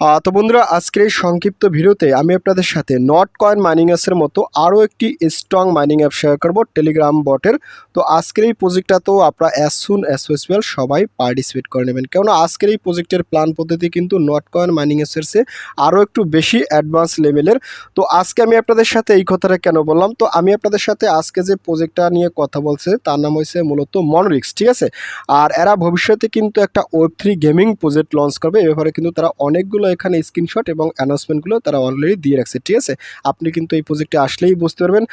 তো বন্ধুরা, আজকের এই সংক্ষিপ্ত ভিডিওতে আমি আপনাদের সাথে নট কয়েন মাইনিং অ্যাপসের মতো আরও একটি স্ট্রং মাইনিং অ্যাপ শেয়ার করব টেলিগ্রাম বটের তো আজকের এই প্রজেক্টটাতেও আপনারা অ্যাজ সুন অ্যাজ পসিবল সবাই পার্টিসিপেট করে নেবেন। কেননা আজকের এই প্রজেক্টের প্ল্যান পদ্ধতি কিন্তু নট কয়েন মাইনিং অ্যাপসের চেয়ে আরও একটু বেশি অ্যাডভান্স লেভেলের তো আজকে আমি আপনাদের সাথে এই কথাটা কেন বললাম? তো আমি আপনাদের সাথে আজকে যে প্রজেক্টটা নিয়ে কথা বলছে, তার নাম হয়েছে মূলত মনোরিক্স ঠিক আছে? আর এরা ভবিষ্যতে কিন্তু একটা web three gaming project launch করবে। এ ব্যাপারে কিন্তু তারা অনেকগুলো এখানে স্ক্রিনশট এবং অ্যানাউন্সমেন্টগুলো তারা অলরেডি দিয়ে রাখছে, ঠিক আছে? আপনি কিন্তু এই প্রজেক্টে আসলেই বুঝতে পারবেন।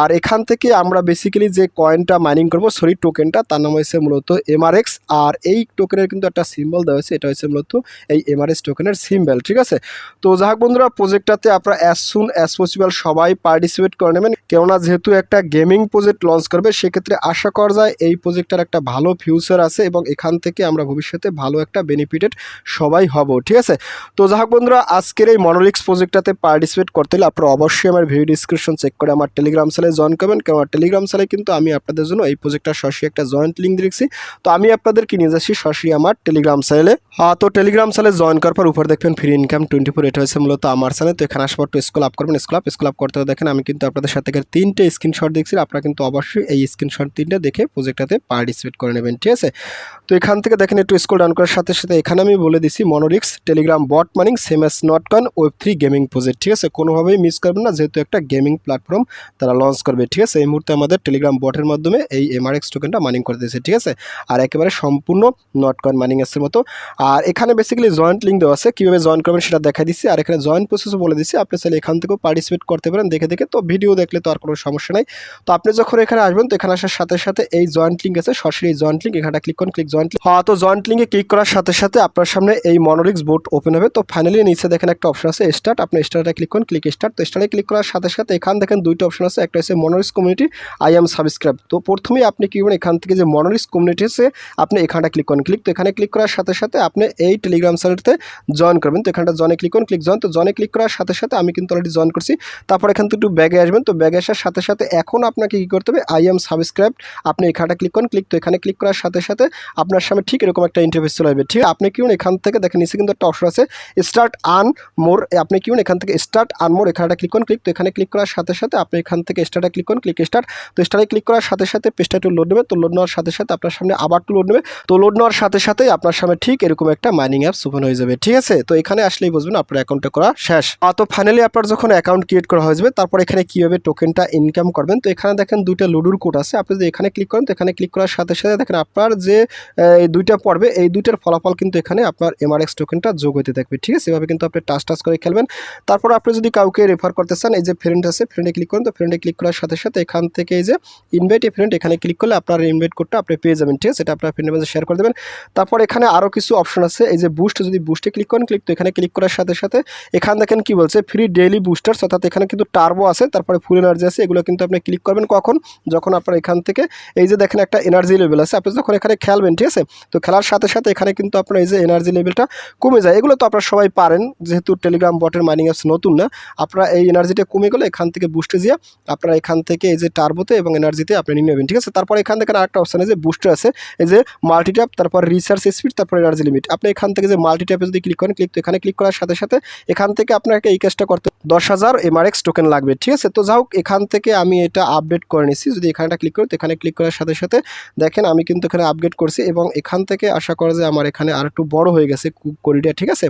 আর এখান থেকে আমরা বেসিক্যালি যে কয়েনটা মাইনিং করব সরি টোকেনটা তার নাম হয়েছে মূলত এমআরএক্স আর এই টোকেনের কিন্তু একটা সিম্বল দেওয়া হয়েছে, এটা হচ্ছে মূলত এই এমআরএক্স টোকেনের সিম্বল ঠিক আছে? তো যাক বন্ধুরা প্রজেক্টটাতে আপনারা অ্যাজ সুন অ্যাজ পসিবল সবাই পার্টিসিপেট করে নেবেন। কেননা যেহেতু একটা গেমিং প্রজেক্ট লঞ্চ করবে, সেক্ষেত্রে আশা করা যায় এই প্রজেক্টটার একটা ভালো ফিউচার আছে এবং এখান থেকে আমরা ভবিষ্যতে ভালো একটা বেনিফিটেড সবাই হব, ঠিক আছে? তো যাই হোক বন্ধুরা আজকের এই মনোলিক্স প্রজেক্টটাতে পার্টিসিপেট করতে হলে আপনারা অবশ্যই আমার ভিডিও ডিসক্রিপশন চেক করে আমার টেলিগ্রাম চ্যানেলে জয়েন করবেন। কারণ আমার টেলিগ্রাম চ্যানেলে কিন্তু আমি আপনাদের জন্য এই প্রজেক্টটা সরাসরি একটা জয়েন্ট লিঙ্ক দিয়েছি। তো আমি আপনাদেরকে নিয়ে যাচ্ছি সরাসরি আমার টেলিগ্রাম চ্যানেলে আহ, তো টেলিগ্রাম চ্যানেলে জয়েন করার পর উপরে দেখবেন ফ্রি ইনকাম টোয়েন্টি ফোর এটা হচ্ছে মূলত আমার চ্যানেল তো এখানে আসার পর স্কুল আপ করবেন স্কুল আপ স্কুল আপ করতে দেখেন আমি কিন্তু আপনাদের সাথে তিনটে স্ক্রিনশট দেখছি। আপনারা কিন্তু অবশ্যই এই স্ক্রিনশট তিনটে দেখে প্রজেক্টটাতে পার্টিসিপেট করে নেবেন ঠিক আছে? তো এখান থেকে দেখেন একটু স্কুল ডাউন করার সাথে সাথে এখানে আমি বলে দিছি Monorix Telegram bot mining same as Notcoin web three gaming project ঠিক আছে? কোনোভাবেই মিস করবেন না, যেহেতু একটা গেমিং প্ল্যাটফর্ম তারা লঞ্চ করবে, ঠিক আছে? এই মুহূর্তে আমাদের টেলিগ্রাম বটের মাধ্যমে এই এমআরএক্স টোকেনটা মানিং করে দিয়েছে, ঠিক আছে? আর একেবারে সম্পূর্ণ নট কয়েন মানিং এসের মতো। আর এখানে বেসিক্যালি জয়েন্ট লিঙ্ক দেওয়া আছে, কীভাবে জয়েন করবেন সেটা দেখা দিচ্ছি। আর এখানে জয়েন্ট প্রসেসও বলে দিচ্ছি, আপনি চাইলে এখান থেকেও পার্টিসিপেট করতে পারেন, দেখে দেখে। তো ভিডিও দেখলে তো আর কোনো সমস্যা নাই। তো আপনি যখন এখানে আসবেন, তো এখানে আসার সাথে সাথে এই জয়েন্ট লিঙ্ক আছে, সরাসরি জয়েন্ট লিঙ্ক এখানে ক্লিক করুন ক্লিক জয়েন্ট লিঙ্ক হ্যাঁ তো জয়েন্ট লিঙ্কে ক্লিক করার সাথে সাথে আপনার সামনে এই মনোরিক্স বোর্ড ওপেন হবে। তো ফাইনালি নিচে দেখেন একটা অপশন আছে স্টার্ট আপনি স্টার্টে ক্লিক করুন ক্লিক স্টার্ট তো স্টার্টে ক্লিক করার সাথে সাথে এখান দেখেন দুইটা অপশন আছে, একটা হচ্ছে Monorix community I am subscribe তো প্রথমেই আপনি কি করবেন, এখান থেকে যে মনোরিক্স কমিউনিটি আছে, আপনি এখানটা ক্লিক করুন। ক্লিক তো এখানে ক্লিক করার সাথে সাথে আপনি এই টেলিগ্রাম চ্যানেলতে জয়েন করবেন। তো এখানটা জনে ক্লিক করুন ক্লিক জয়েন তো জনে ক্লিক করার সাথে সাথে আমি কিন্তু অলরেডি জয়েন করছি। তারপর এখান থেকে একটু ব্যাগে আসবেন। তো ব্যাগে আসার সাথে সাথে এখন আপনাকে কী করতে হবে আই এম সাবস্ক্রাইব আপনি এখানটা ক্লিক করুন ক্লিক তো এখানে ক্লিক করার সাথে সাথে আপনার সামনে ঠিক এরকম একটা ইন্টারফেস চলে আসবে। ঠিক, আপনি কি এখান থেকে দেখেন নিচে কিন্তু একটা অপশন আছে স্টার্ট আন মোর আপনি কি করুন, এখান থেকে স্টার্ট আন মোর এখানটা ক্লিক করুন ক্লিক তো এখানে ক্লিক করার সাথে সাথে আপনি এখান থেকে স্টার্টে ক্লিক করুন ক্লিক স্টার্ট তো স্টার্টে ক্লিক করার সাথে সাথে পেজটা একটু লোড নেবে, তো লোড নেওয়ার সাথে সাথে আপনার সামনে আবার একটু লোড নেবে, তো লোড নেওয়ার সাথে সাথেই আপনার সামনে ঠিক এরকম একটা মাইনিং অ্যাপস ওপেন হয়ে যাবে, ঠিক আছে? তো এখানে আসলেই বুঝবেন আপনার অ্যাকাউন্টটা করা শেষ। তো ফাইনালি আপনার যখন অ্যাকাউন্ট ক্রিয়েট করা হয়ে যাবে, তারপর এখানে কীভাবে টোকেনটা ইনকাম করবেন, তো এখানে দেখেন দুইটা লুডুর কোড আছে, আপনি যদি এখানে ক্লিক করেন, তো এখানে ক্লিক করার সাথে সাথে দেখেন আপনার যে এই দুইটা পড়বে, এই দুইটার ফলাফল কিন্তু এখানে আপনার এমআরএক্স টোকেনটা যোগ হতে থাকবে ঠিক আছে? এভাবে কিন্তু আপনি টাচ টাচ করে খেলবেন। তারপর আপনি যদি কাউকে রেফার করতে চান, এই যে ফ্রেন্ড আছে ফ্রেন্ডে ক্লিক করুন। তো ফ্রেন্ডে ক্লিক করার সাথে সাথে এখান থেকে এই যে ইনভাইট এ ফ্রেন্ড এখানে ক্লিক করলে আপনার ইনভাইট কোডটা আপনি পেয়ে যাবেন। ঠিক আছে? এটা আপনার ফ্রেন্ডের মধ্যে শেয়ার করে দেবেন। তারপর এখানে আরও কিছু অপশন আছে। এই যে বুস্ট যদি বুস্টে ক্লিক করেন ক্লিক তো এখানে ক্লিক করার সাথে সাথে এখান দেখেন কি বলছে? ফ্রি ডেইলি বুস্টার্স অর্থাৎ এখানে কিন্তু টার্বো আছে, তারপরে ফুল এনার্জি আছে, এগুলো কিন্তু আপনি ক্লিক করবেন কখন? যখন আপনার এখান থেকে এই যে দেখেন একটা এনার্জি লেভেল আছে। আপনি যখন এখানে খেলবেন, ঠিক আছে? তো খেলার সাথে সাথে এখানে কিন্তু আপনার এই যে এনার্জি লেভেলটা কমে যায়। এগুলো তো আপনারা সবাই পারেন, যেহেতু টেলিগ্রাম বটের মাইনিং অ্যাপস নতুন না, আপনারা এই এনার্জিটা কমে গেলে এখান থেকে বুস্টে দিয়ে আপনারা এখান থেকে এই যে টার্বোতে এবং এনার্জিতে আপনি নিয়ে নেবেন, ঠিক আছে? তারপর এখান থেকে আরেকটা অপশান আছে বুস্টার আছে, এই যে মাল্টিট্যাপ তারপর রিসার্চ স্পিড তারপর এনার্জি লিমিট আপনি এখান থেকে যে মাল্টিট্যাপে যদি ক্লিক করেন ক্লিক তো এখানে ক্লিক করার সাথে সাথে এখান থেকে আপনাকে এই কাজটা করতে দশ হাজার এমআরএক্স টোকেন লাগবে, ঠিক আছে? তো যাই হোক, এখান থেকে আমি এটা আপডেট করে নিচ্ছি যদি এখানটা ক্লিক করি, তো এখানে ক্লিক করার সাথে সাথে দেখেন আমি কিন্তু এখানে আপডেট করছি এবং এখান থেকে আশা করা যে আমার এখানে আর একটু বড় হয়ে গেছে করিডোর ঠিক আছে?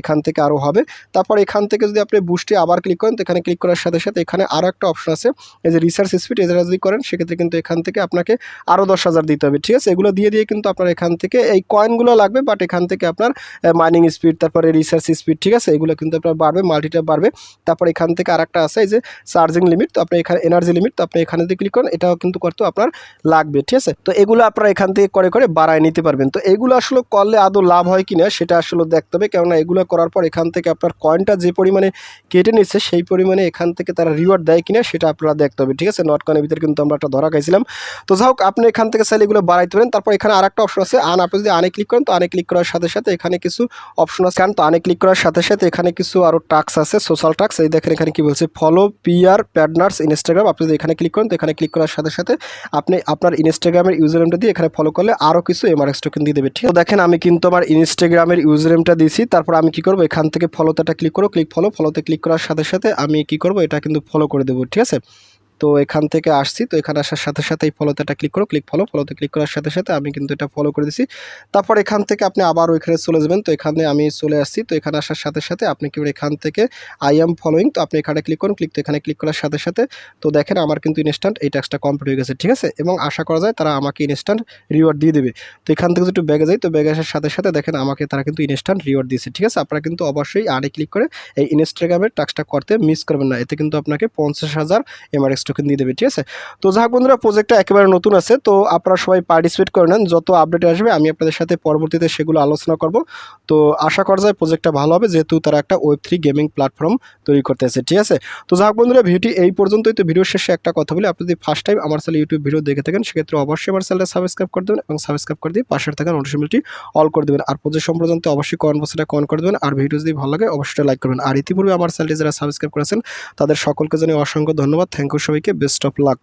এখান থেকে আরও হবে। তারপর এখান থেকে যদি আপনি বুস্টে আবার ক্লিক করেন, তো এখানে ক্লিক করার সাথে সাথে এখানে আরও একটা অপশন আছে। এই যে রিসার্চ স্পিড এছাড়া যদি করেন, সেক্ষেত্রে কিন্তু এখান থেকে আপনাকে আরও দশ হাজার দিতে হবে, ঠিক আছে? এগুলো দিয়ে দিয়ে কিন্তু আপনার এখান থেকে এই কয়েনগুলো লাগবে বাট এখান থেকে আপনার মাইনিং স্পিড তারপরে রিসার্চ স্পিড ঠিক আছে? এগুলো কিন্তু আপনার বাড়বে মাল্টিটা বাড়বে। তারপর এখান থেকে আরেকটা আছে, এই যে চার্জিং লিমিট তো আপনি এখানে এনার্জি লিমিট তো আপনি এখানে যদি ক্লিক করেন, এটাও কিন্তু করতে আপনার লাগবে, ঠিক আছে? তো এগুলো আপনারা এখান থেকে করে করে বাড়ায় নিতে পারবেন। তো এগুলো আসলে করলে আদৌ লাভ হয় কিনা, সেটা আসলে দেখতে হবে। কেননা এগুলো করার পর এখান থেকে আপনার কয়েনটা যে পরিমাণে কেটে নিচ্ছে, সেই পরিমাণে এখান থেকে তারা রিওয়ার্ড দেয় কিনা সেটা আপনারা দেখতে হবে, ঠিক আছে? নট কয়েনের ভিতরে কিন্তু আমরা একটা ধরা খাইছিলাম। তো যাই হোক, আপনি এখান থেকে চাইলে এগুলো বাড়াইতে পারেন। তারপর এখানে আর একটা অপশন আছে, আন আপনি যদি আনে ক্লিক করেন, তো আনে ক্লিক করার সাথে সাথে এখানে কিছু অপশন আছে। কারণ তো আনে ক্লিক করার সাথে সাথে এখানে কিছু আরও টাক্স আছে সোশ্যাল টাক্স এই দেখেন এখানে কি বলছে ফলো পিআর প্যাডনার্স ইনস্টাগ্রাম আপনি যদি এখানে ক্লিক করেন, তো এখানে ক্লিক করার সাথে সাথে আপনি আপনার ইনস্টাগ্রামের ইউজার নেমটা দিয়ে এখানে ফলো করলে আরও কিছু এমআরএক্স টোকেন দিয়ে দেবে, ঠিক তো দেখেন, আমি কিন্তু আমার ইনস্টাগ্রামের ইউজার নেমটা দিয়েছি তারপর আমি কি করব? এখান থেকে ফলোতে ক্লিক করো ক্লিক ফলো ফলোতে ক্লিক করার সাথে সাথে আমি কি করব? এটা কিন্তু ফলো করে দেবো, ঠিক আছে? তো এখান থেকে আসছি, তো এখানে আসার সাথে সাথে এই ফলোতে একটা ক্লিক করো ক্লিক ফলো ফলোতে ক্লিক করার সাথে সাথে আমি কিন্তু এটা ফলো করে দিছি। তারপর এখান থেকে আপনি আবার ওইখানে চলে যাবেন, তো এখানে আমি চলে আসছি, তো এখানে আসার সাথে সাথে আপনি কি এখান থেকে আই এম ফলোয়িং তো আপনি এখানে ক্লিক করুন ক্লিক তো এখানে ক্লিক করার সাথে সাথে, তো দেখেন আমার কিন্তু ইনস্ট্যান্ট এই টাস্কটা কমপ্লিট হয়ে গেছে, ঠিক আছে? এবং আশা করা যায় তারা আমাকে ইনস্ট্যান্ট রিওয়ার্ড দিয়ে দেবে। তো এখান থেকে একটু ব্যাগে যাই, তো ব্যাগে আসার সাথে সাথে দেখেন আমাকে তারা কিন্তু ইনস্ট্যান্ট রিওয়ার্ড দিয়েছে, ঠিক আছে? আপনারা কিন্তু অবশ্যই আরে ক্লিক করে এই ইনস্টাগ্রামের টাস্কটা করতে মিস করবেন না। এতে কিন্তু আপনাকে পঞ্চাশ হাজার এমআরএক্স টোকেন দিয়ে দেবে, ঠিক আছে? তো যাই হোক বন্ধুরা প্রজেক্টটা একেবারে নতুন আছে, তো আপনারা সবাই পার্টিসিপেট করে নেন। যত আপডেট আসবে, আমি আপনাদের সাথে পরবর্তীতে সেগুলো আলোচনা করব। তো আশা করা যায় প্রজেক্টটা ভালো হবে, যেহেতু তারা একটা ওয়েব থ্রি গেমিং প্ল্যাটফর্ম তৈরি করতে করতেছে ঠিক আছে? তো যাই হোক বন্ধুরা, ভিডিওটি এই পর্যন্তই। তো ভিডিও শেষে একটা কথা বলি আপনি যদি ফার্স্ট টাইম আমার চ্যানেল ইউটিউব ভিডিও দেখে থাকেন, সেক্ষেত্রে অবশ্যই আমার চ্যানেলটা সাবস্ক্রাইব করে দেবেন এবং সাবস্ক্রাইব করে দিয়ে পাশের থাকা নোটিফিকেশনটি অল করে দেবেন। আর প্রজেক্ট সম্পর্কে অবশ্যই কমেন্ট বক্সে কমেন্ট করে দেবেন। আর ভিডিও যদি ভালো লাগে, অবশ্যই লাইক করবেন। আর ইতিপূর্বে আমার চ্যানেলটি যারা সাবস্ক্রাইব করেছেন, তাদের সকলকে জানিয়ে অসংখ্য ধন্যবাদ। থ্যাংক ইউ সবাইকে বেস্ট অফ লাক